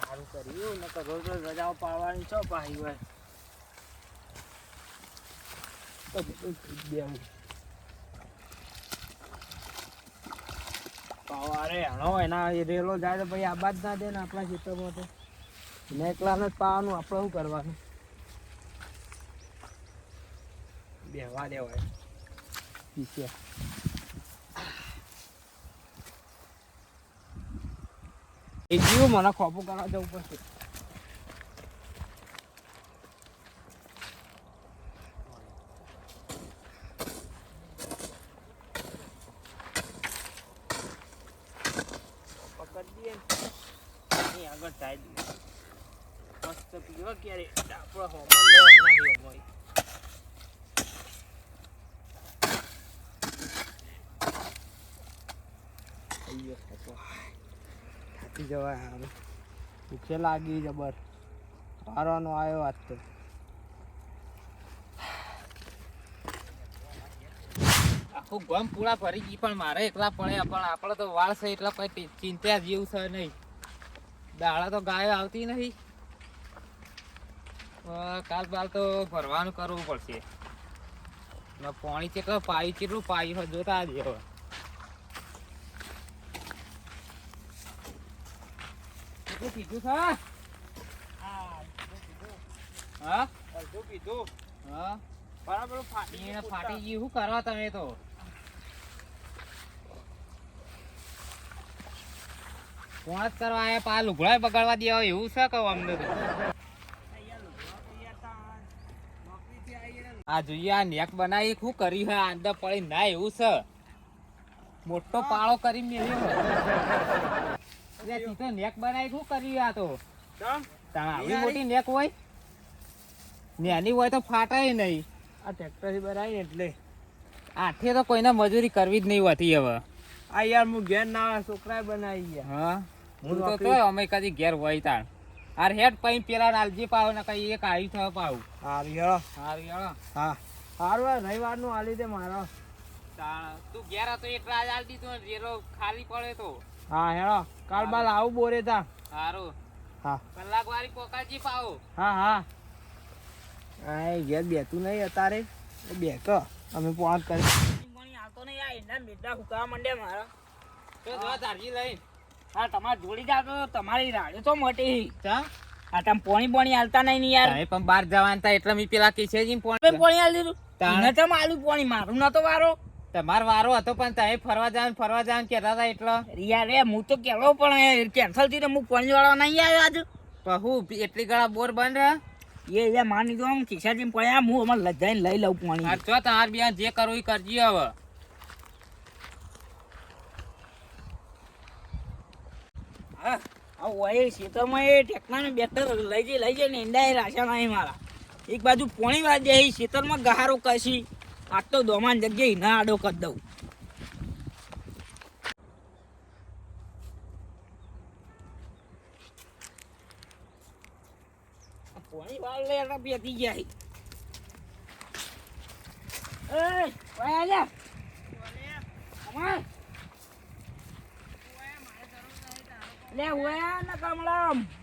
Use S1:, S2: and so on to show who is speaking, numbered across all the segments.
S1: સારું કર્યું. ને તો રોજ રોજ રજાઓ પાડવાની છો પાહી હોય. પાવારે હણો, એના રેલો જાય તો પછી આબાદ ના દે ને આપણા ખેતરમાં તો. એકલાને જ પાવાનું આપણે શું કરવાનું? બેહવા દેવાય. એ જીવ મને ખોપું કરવા જવું પડશે પકડી. અહીં આગળ દઈએ. મસ્ત પીવા ક્યારે આપણે હોમન લેવા નહીં હોમોય. થઈ ગયો ખોપો. જવાય હારું. ભૂખે લાગી જબર. વારવાનો આવ્યો આજ તો.
S2: આખું ગમ પૂરા ભરી ગઈ, પણ મારે એકલા પડે પણ આપણે તો વાળ છે એટલા કઈ ચિંતા જેવું છે નહીં. દાડા તો ગાયો આવતી નહીં. કાલ બાલ તો ભરવાનું કરવું પડશે. પાણી કેટલું પાયું કેટલું પાયું જોતા જ હવે કેટલું પીધું છે હા
S1: અડધું પીધું
S2: હા
S1: બરાબર ફાટી
S2: એને ફાટી ગયું શું કરવા તમે તો કોણ કરવા આયા પા લુગડા બગાડવા દેવા એવું છે કહું અમને તો આ જોઈએ, આ નેક બનાવી શું કરી હે? આંદા પડી ના, એવું છે. મોટો પાળો કરી મેલ્યો એટલે તો નેક બનાવી શું કર્યું આ તો? આવી મોટી નેક હોય? નેની હોય તો ફાટાય નહીં.
S1: આ ટ્રેક્ટરથી બનાવી એટલે.
S2: આઠે તો કોઈને મજૂરી કરવી જ નહીં હોતી હવે.
S1: આ યાર હું ઘેર ના છોકરાએ બનાવી ગયા
S2: હા? હું તો
S1: નોકરી-
S2: અમે કદી ઘેર હોય તાણ. આર હેડ પૈન પેલા નાલજી પાવ ને કઈ એક આવી થયો પાવ
S1: હારી હેળો
S2: હારું યાર
S1: હા. હારું આ રવિવારનું આલી દે મારો.
S2: તાણ તું ઘેર હતો એટલા જ આલી દીધો ને રેલો ખાલી પડે તો.
S1: હા હેડો. કાલ બાલ આવું બોરે તા.
S2: સારું
S1: હા.
S2: કલાક વાળી પોકાજી પાવો
S1: હા હા. આ ઘેર બેતું નહીં અત્યારે. બે ક અમે પોત કરી. આવતો નહીં આ એના મીઠા હુકા મંડે મારા.
S2: તો જો તારજી લઈ.
S1: હા તમાર જોડી જાતો તમારી રાડે તો મોટી.
S2: ચા?
S1: આ તમ પોણી પોણી હાલતા નહીં ને યાર.
S2: પણ બહાર જવાના હતા એટલે મી પેલા કિશેજી
S1: જી
S2: ફોન
S1: પોણી. હાલ દીધું. તને તો આલુ પોણી મારું નતો વારો.
S2: તમારો વારો હતો પણ તમે ફરવા જાવ ફરવા જાવ કહેતા હતા એટલે.
S1: યાર રે હું તો કેલો પણ કેન્સલથી હું પોણી વાળો નહીં આવ્યો આજ.
S2: હું એટલી ગળા બોર બંધ
S1: એ એ માની દો હું ખિસ્સાથી પડ્યા હું અમારે લજાઈને લઈ લઉં પાણી.
S2: જો તમાર બેન જે કરવું એ કરજી હવે.
S1: હા ઓય ખેતરમાં એ ટેકના ને બેટર લઈ જઈ લઈ જઈને ઈંડા રાશન નહીં મારા. એક બાજુ પોણી વાજે એ ખેતરમાં ગહારો કશી આજ તો દોમાન જગ્યાએ ના આડો કરી દઉં.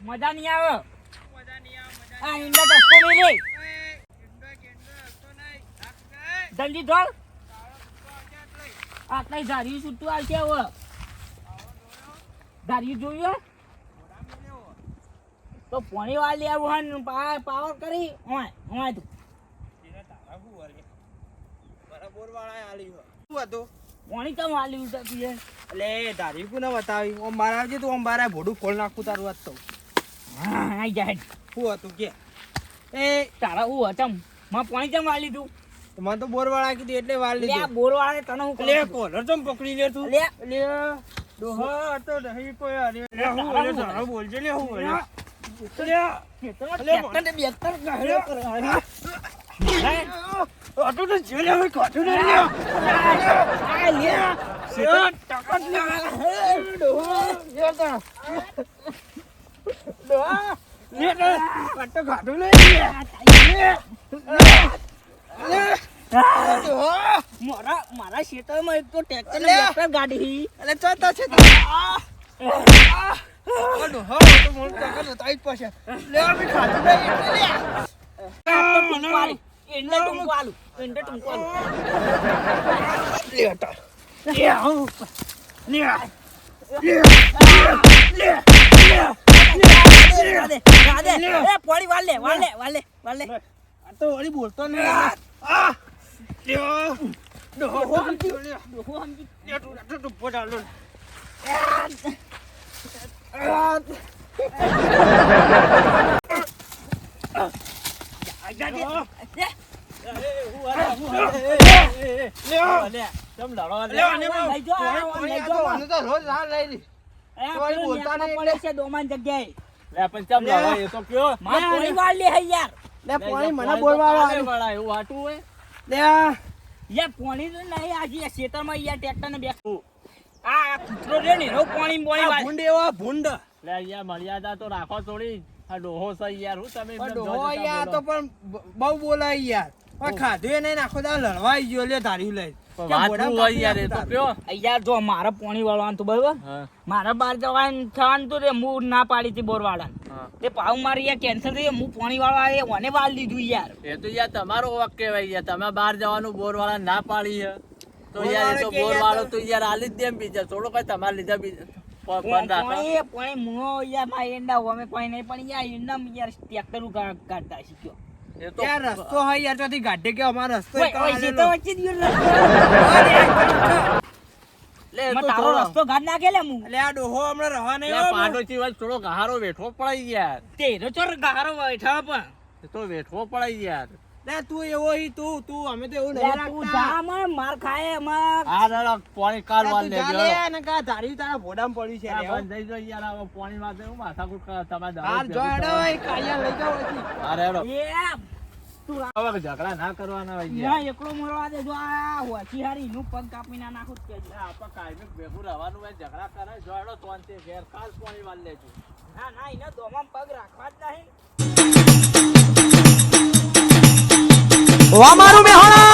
S1: મજા નહીં આવે. આ ઈંડા દસકો મેલી જલ્દી ધોલ આટલા ધારી છૂટું આવશે હવે? ધારી જોયું તો પોણી વાળ લેવું હોય ને પાવર કરી ઓય ઓય તું. પોણી કેમ ઉતરતી છે
S3: એટલે તારી કોને બતાવી? ઓમ બાર આવજે તું ઓમ બાર ભોડું ખોલ નાખું તારું વાત તો.
S1: હા આઈ જાય.
S3: શું હતું કે?
S1: એ તારા હું હચમમાં પોણી કેમ વાળી તું?
S3: મને તો બોર વાળા કીધું એટલે વાર
S1: લે
S3: લીધું
S1: બોર વાળે તને હું
S3: લે? કોલર ચમ પકડી લે તું
S1: લે
S3: લે ડોહા તો નહીં કોઈ હારે. લે હું બોલે સારો બોલજે લે હું લે તો લે હવે કાઢું ને લે
S1: આ લે.
S3: લે, ટકા લે.
S1: હે, ડોહા, લે તો. ડોહા,
S3: લે તો, કાઢું લે.
S1: મારા મારા ખેતરમાં એક તો ટ્રેક્ટર. બેક્ટર ગાડી
S3: એટલે ચોથા છે આ, આ ડોહો તો મને. લે.
S1: આ તો.
S3: લે, તાર. લે, આવું. લે.
S1: રાધે, રાધે. એ, પોણી લે, વાળ લે, વાલે વાલે વાળ
S3: આ તો વળી બોલતો નહીં. તું તું તું
S1: છે ડોમાન જગ્યાએ.
S4: પણ ચમ
S3: લે.
S4: એ તો કયો
S1: મારે પોણી વાળ લે યાર.
S3: લે, પોણી મને બોલવા
S4: તારે
S3: આવ્યું.
S4: વળાય, એવું હાટું હોય.
S3: લે, આ.
S1: યાર તો નહીં આજે આ ખેતરમાં યાર ટ્રેક્ટર ને બેસવું આ કૂતરો ને પોણી પોણી
S3: ભૂંડ એવો ભૂંડ.
S4: લે યાર મર્યાદા તો રાખો થોડી. આ ડોહો છે યાર હું તમે
S3: ડોહો યાર તો પણ બહુ બોલાય યાર. પણ ખાધું એ નહીં નાખો દાડો લડવા ગયો લે ધાર્યું લઈ
S4: પણ
S3: ક્યાં
S4: વાત
S3: મોઢામાં
S4: શું હોય યાર એ તો
S3: કાપી
S4: કયો?
S1: યાર જો મારે પોણી વાળવાનું તો બરોબર?
S4: હા.
S1: મારે જવાનું થવાનું તો રે હું ના પાડી હતી બોર તે પાવ મારી યાર કેન્સલ થઈ હું પોણી વાળવા એ મને વાળ લીધું યાર.
S4: એ તો યાર તમારો વાક કહેવાય યાર તમે બહાર જવાનું બોરવાળા ના પાડી તો યાર એ તો
S3: તો-
S4: યાર આલી જ દેમ બીજા થોડો કઈ તમારે લીધા બીજા.
S1: પોણી યાર મારા એંડા અમે કોઈ નહીં પણ યાર એંડા યાર ટ્રેક્ટર કાઢતા શીખ્યો.
S3: રસ્તો હોય યાર ગાઢે કે અમારો રસ્તો
S1: તારો રસ્તો ગાઢ નાખે લે હું
S3: એટલે આ ડોહો હમણાં રવા નહીં
S4: લે
S3: આવ્યો
S4: થોડો ગહારો વેઠવો પડાય યાર
S1: તેરો ચોર ગારો બેઠા પણ.
S4: તો વેઠવો પડાય યાર
S3: તું એવો હી તું તું અમે તો એવું નહીં
S1: તું
S3: રાખતા.
S1: જા માં માર ખાય અમાર.
S4: આ દાડા પાણી કાલ વાળ
S3: તું જા ને કા ધાર્યું તારા ભોડામાં પડ્યું છે
S4: આ બંધ થઈ જાય યાર હવે પાણી હું
S3: હાલ જો એ કાયા લઈ.
S1: એ તું
S4: ઝઘડા ના કરવાના હોય યાર.
S1: યા એકલો મરવા દે જો આ હોશી હારી નું પગ કાપી ના નાખું કે
S4: આ આપણે કાયમી ભેગું રહેવાનું હોય ઝઘડા કરે જો હેડો શાંતિ ઘેર કાલ પાણી વાળ લેજો.
S1: ના ના એને દોમાં પગ રાખવા જ નહીં.
S3: ও আমার মেহরা